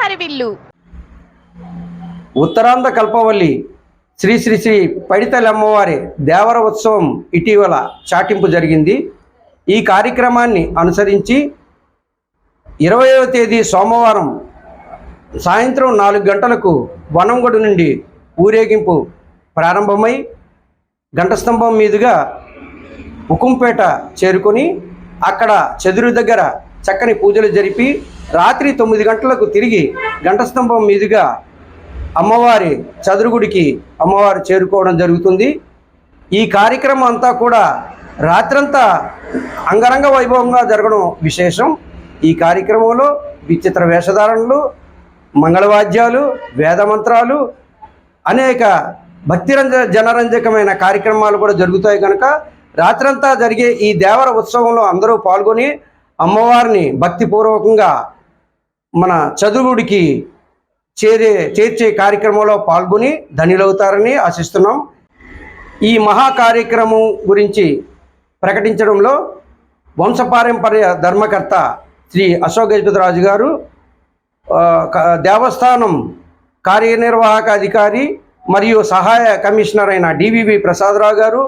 వాటిల్లు ఉత్తరాంధ్ర కల్పవల్లి శ్రీ శ్రీ శ్రీ పడితలి అమ్మవారి దేవర ఉత్సవం ఇటీవల చాటింపు జరిగింది. ఈ కార్యక్రమాన్ని అనుసరించి ఇరవయవ తేదీ సోమవారం సాయంత్రం నాలుగు గంటలకు వనంగొడు నుండి ఊరేగింపు ప్రారంభమై గంటస్తంభం మీదుగా ఉకుంపేట చేరుకొని అక్కడ చెదురు దగ్గర చక్కని పూజలు జరిపి రాత్రి తొమ్మిది గంటలకు తిరిగి గంటస్తంభం మీదుగా అమ్మవారి చదురుగుడికి అమ్మవారు చేరుకోవడం జరుగుతుంది. ఈ కార్యక్రమం అంతా కూడా రాత్రంతా అంగరంగ వైభవంగా జరగడం విశేషం. ఈ కార్యక్రమంలో విచిత్ర వేషధారణలు మంగళవాద్యాలు వేదమంత్రాలు అనేక భక్తిరంజ జనరంజకమైన కార్యక్రమాలు కూడా జరుగుతాయి కనుక రాత్రంతా జరిగే ఈ దేవర ఉత్సవంలో అందరూ పాల్గొని అమ్మవారిని భక్తిపూర్వకంగా మన చదువుడికి చేరే చేర్చే కార్యక్రమంలో పాల్గొని ధనిలవుతారని ఆశిస్తున్నాం. ఈ మహా కార్యక్రమం గురించి ప్రకటించడంలో వంశపారంపర్య ధర్మకర్త శ్రీ అశోక్ గజపతిరాజు గారు దేవస్థానం కార్యనిర్వాహక అధికారి మరియు సహాయ కమిషనర్ అయిన డివివి ప్రసాదరావు గారు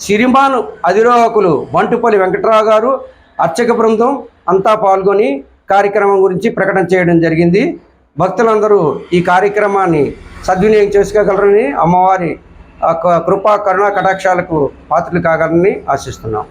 సిరిమాను అధిరోహకులు బంటుపల్లి వెంకటరావు గారు అర్చక బృందం అంతా పాల్గొని కార్యక్రమం గురించి ప్రకటన చేయడం జరిగింది. భక్తులందరూ ఈ కార్యక్రమాన్ని సద్వినియోగం చేసుకోగలరని అమ్మవారి కృపా కరుణా కటాక్షాలకు పాత్రలు కాగలరని ఆశిస్తున్నాం.